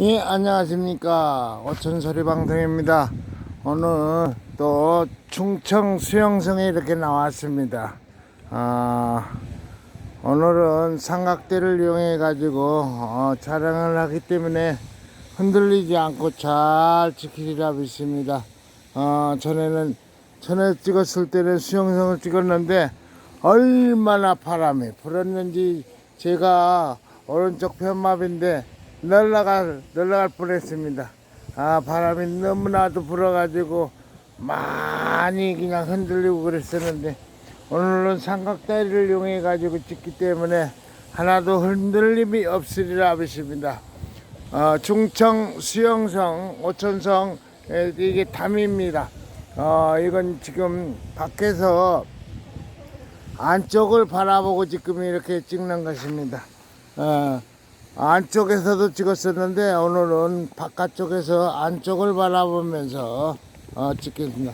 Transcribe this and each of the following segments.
예, 안녕하십니까. 오천소리 방송입니다. 오늘 또 충청 수영성에 이렇게 나왔습니다. 아, 오늘은 삼각대를 이용해 가지고 어, 촬영을 하기 때문에 흔들리지 않고 잘 지키리라 믿습니다. 어, 전에는 전에 찍었을 때는 수영성을 찍었는데 얼마나 바람이 불었는지 제가 오른쪽 편마비인데 날라갈 날라갈 뻔했습니다. 아 바람이 너무나도 불어가지고 많이 그냥 흔들리고 그랬었는데 오늘은 삼각다리를 이용해 가지고 찍기 때문에 하나도 흔들림이 없으리라 믿습니다. 어, 중청 수영성 오천성 에, 이게 담입니다. 어, 이건 지금 밖에서 안쪽을 바라보고 지금 이렇게 찍는 것입니다. 어, 안쪽에서도 찍었었는데 오늘은 바깥쪽에서 안쪽을 바라보면서 어, 찍겠습니다.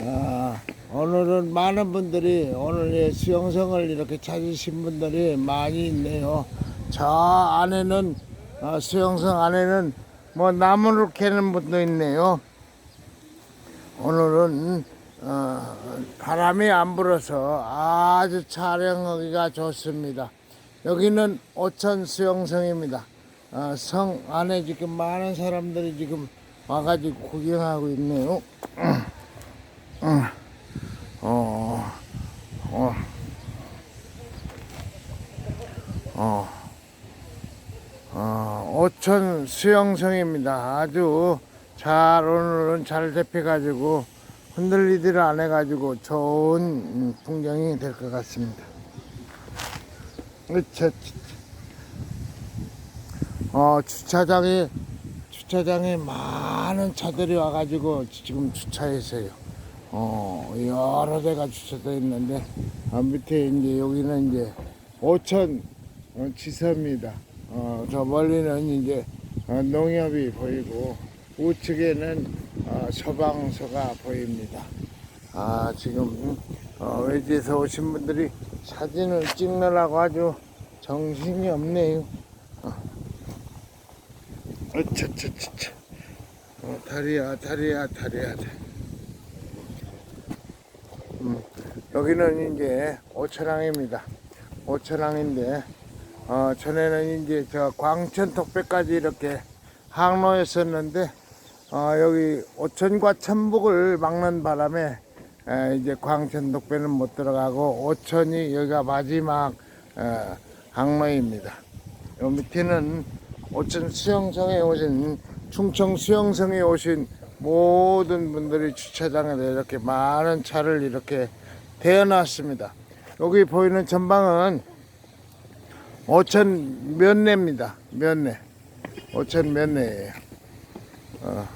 아, 오늘은 많은 분들이 오늘 수영성을 이렇게 찾으신 분들이 많이 있네요. 저 안에는 어, 수영성 안에는 뭐 나무를 캐는 분도 있네요. 오늘은 어, 바람이 안 불어서 아주 촬영하기가 좋습니다. 여기는 오천 수영성입니다. 어, 성 안에 지금 많은 사람들이 지금 와가지고 구경하고 있네요. 어, 어, 어, 어, 어, 오천 수영성입니다. 아주 잘 오늘은 잘 잡혀가지고 흔들리지를 안 해가지고 좋은 음, 풍경이 될 것 같습니다. 어, 주차장에, 주차장에 많은 차들이 와가지고 지금 주차했어요. 어, 여러 대가 주차되어 있는데, 어, 밑에 이제 여기는 이제 오천 어, 지서입니다. 어, 저 멀리는 이제 어, 농협이 보이고, 우측에는 어, 소방서가 보입니다. 아, 지금 어, 외지에서 오신 분들이 사진을 찍느라고 아주 정신이 없네요. 어. 어차차차차. 어, 다리야, 다리야, 다리야. 음, 여기는 이제 오천항입니다. 오천항인데, 어, 전에는 이제 저 광천 독배까지 이렇게 항로였었는데, 어, 여기 오천과 천북을 막는 바람에 에, 이제 광천 독배는 못 들어가고 오천이 여기가 마지막 어, 항로입니다. 요 밑에는 오천 수영성에 오신 충청 수영성에 오신 모든 분들이 주차장에 이렇게 많은 차를 이렇게 대어놨습니다. 여기 보이는 전방은 오천 면내입니다. 면내. 오천 면내예요. 어,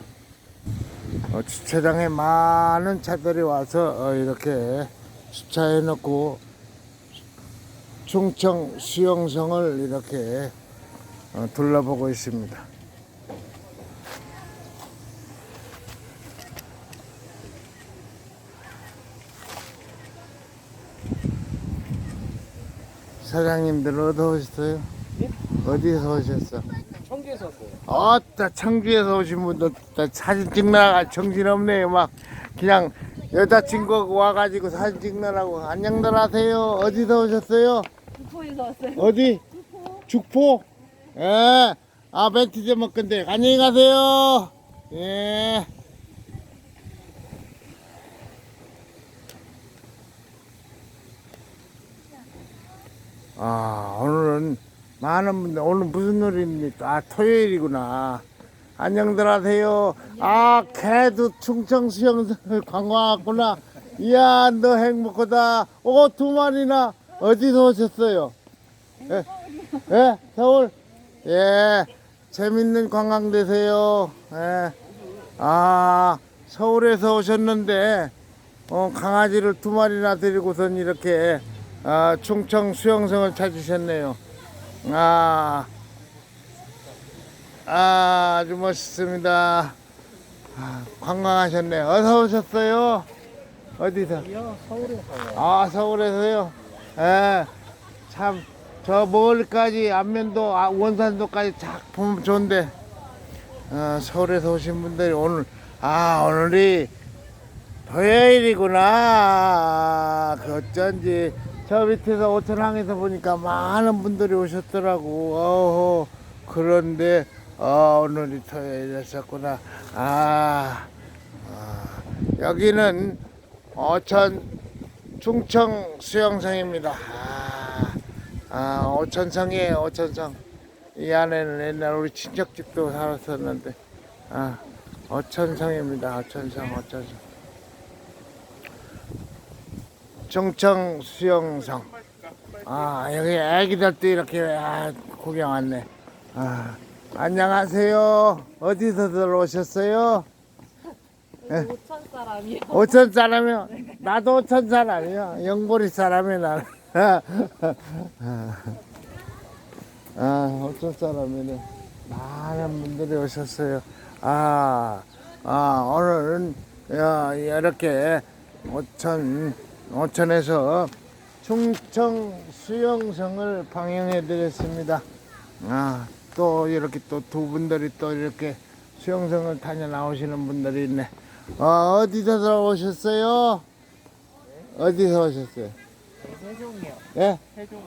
어, 주차장에 많은 차들이 와서 어, 이렇게 주차해 놓고 충청 수영성을 이렇게 어, 둘러보고 있습니다. 사장님들 어디 오셨어요? 어디서 오셨어? 청주에서 왔어요. 어따 청주에서 오신 분들 다 사진 찍느라가 정신없네요 막 그냥 여자친구 와가지고 사진 찍느라고 안녕들 하세요 어디서 오셨어요? 구포에서 왔어요. 어디? 죽포? 예. 아 멘트 좀 먹건데 안녕히 가세요 예. 아 오늘은 많은 분들 오늘 무슨 놀이입니까? 아 토요일이구나. 안녕들 하세요. 아 개도 충청 수영장을 관광 왔구나. 이야 너 행복하다. 오두 마리나 어디서 오셨어요? 예, 예 서울. 예 재밌는 관광 되세요. 예. 아 서울에서 오셨는데 어, 강아지를 두 마리나 데리고선 이렇게 아, 충청 수영성을 찾으셨네요. 아, 아, 아주 멋있습니다. 아, 관광하셨네. 어서 오셨어요? 어디서? 서울에서. 아, 서울에서요? 예. 참, 저 멀리까지 안면도, 아, 원산도까지 쫙 보면 좋은데, 어, 서울에서 오신 분들이 오늘 아 오늘이 토요일이구나 그 어쩐지 저 밑에서 오천항에서 보니까 많은 분들이 오셨더라고. 어허 그런데 어, 오늘이 토요일이었었구나. 아, 아 여기는 어천 충청 수영장입니다. 아, 아 오천성이에요 오천성. 이 안에는 옛날 우리 친척집도 살았었는데. 아 어천성입니다 어천성 어천성 충청 수영성 아 여기 애기들도 이렇게 아, 구경 왔네. 아 안녕하세요. 어디서들 오셨어요? 오천 사람이요. 오천 사람이요? 나도 오천 사람이요? 영보리 사람이 나는. 아, 어떤 사람이네. 많은 분들이 오셨어요. 아, 아, 오늘은, 야, 이렇게, 오천, 오천에서 충청 수영성을 방영해 드렸습니다. 아, 또 이렇게 또 두 분들이 또 이렇게 수영성을 다녀 나오시는 분들이 있네. 어, 어디서 오셨어요? 어디서 오셨어요? 세종이요. 예? 세종.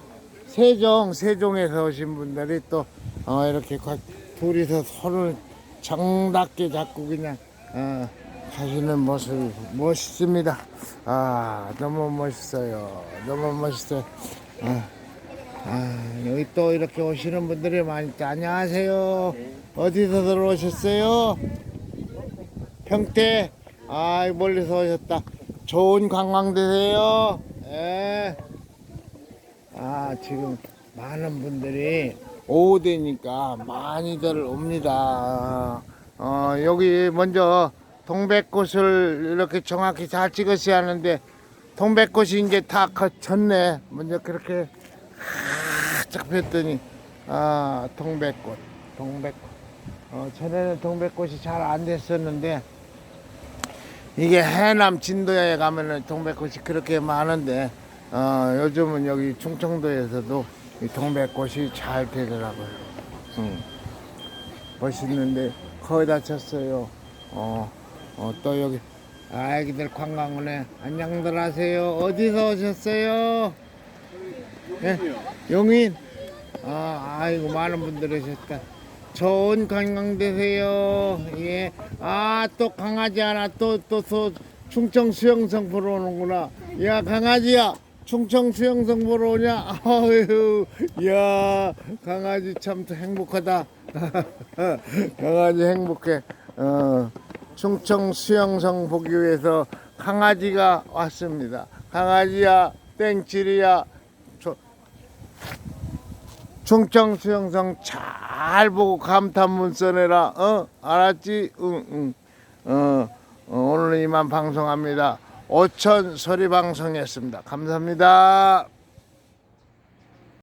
세종, 세종에서 오신 분들이 또, 어, 이렇게 과- 둘이서 손을 정답게 잡고 그냥, 어, 가시는 모습이 멋있습니다. 아, 너무 멋있어요. 너무 멋있어요. 아, 아, 여기 또 이렇게 오시는 분들이 많이 있다. 안녕하세요. 어디서 들어오셨어요? 평택. 아, 멀리서 오셨다. 좋은 관광 되세요. 예. 아 지금 많은 분들이 오후 되니까 많이들 옵니다. 어 여기 먼저 동백꽃을 이렇게 정확히 잘 찍으셔야 하는데 동백꽃이 이제 다 거쳤네. 먼저 그렇게 쫙 폈더니 아 동백꽃, 동백꽃. 어 전에는 동백꽃이 잘 안 됐었는데 이게 해남 진도에 가면은 동백꽃이 그렇게 많은데 어, 요즘은 여기 충청도에서도 이 동백꽃이 잘 되더라고요. 음. 멋있는데 거의 다 쳤어요. 어, 어, 또 여기 아기들 관광원에 안녕들 하세요. 어디서 오셨어요? 예? 용인. 아, 아이고 많은 분들이 오셨다. 좋은 관광 되세요. 예. 아, 또 강아지 하나 또, 또, 또, 충청 수영성 보러 오는구나. 야, 강아지야. 충청 수영성 보러 오냐? 아유, 야, 강아지 참 행복하다. 강아지 행복해. 어, 충청 수영성 보기 위해서 강아지가 왔습니다. 강아지야, 땡칠이야, 저, 충청 수영성 잘 보고 감탄문 써내라. 어? 알았지? 응, 응. 어, 어, 오늘은 이만 방송합니다. 오천 소리 방송이었습니다. 감사합니다.